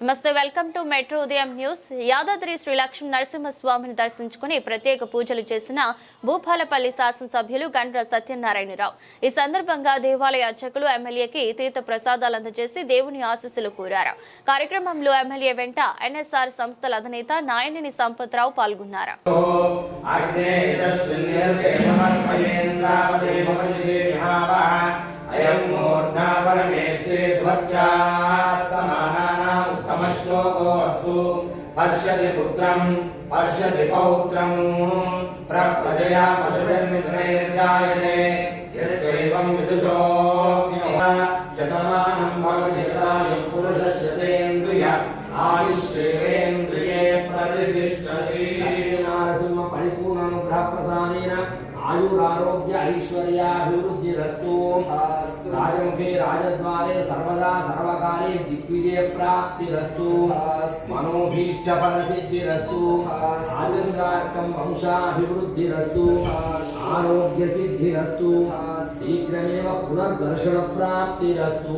నమస్తే welcome to metro Udayam news. Yadadri Sri Lakshmi నరసింహస్వామిని దర్శించుకుని ప్రత్యేక పూజలు చేసిన భూపాలపల్లి శాసనసభ్యులు గండ్ర సత్యనారాయణరావు. ఈ సందర్భంగా దేవాలయ అర్చకులు ఎమ్మెల్యేకి తీర్థ ప్రసాదాలు అందజేసి దేవుని ఆశీస్సులు కోరారు. కార్యక్రమంలో ఎమ్మెల్యే వెంట ఎన్ఎస్ఆర్ సంస్థల అధినేత నాయనిని సంపత్రావు పాల్గొన్నారు. అయం लोको अस्तु हर्षति पुत्रम् हर्षति पौत्रम्। प्रप्रजया पशुभिर्मिथुनैर्जायते यस्यैवम् विदुषो शतमानम् भवजतानि पुरुषशतेन्द्रिय आयुष्येवेन्द्रिये प्रतिष्ठति। परिपूर्णानुग्रहप्रसादेन आयुरारोग्य ऐश्वर्याभिवृद्धिरस्तु। सायमुखे राजद्वारे सर्वदा सर्वकाले दिग्विजयप्राप्तिरस्तु मनोभीष्टफलसिद्धिरस्तु। राजन्द्रार्थं वंशाभिवृद्धिरस्तु। आरोग्यसिद्धिरस्तु। शीघ्रमेव पुनर्दर्शन पुनर्दर्शनप्राप्तिरस्तु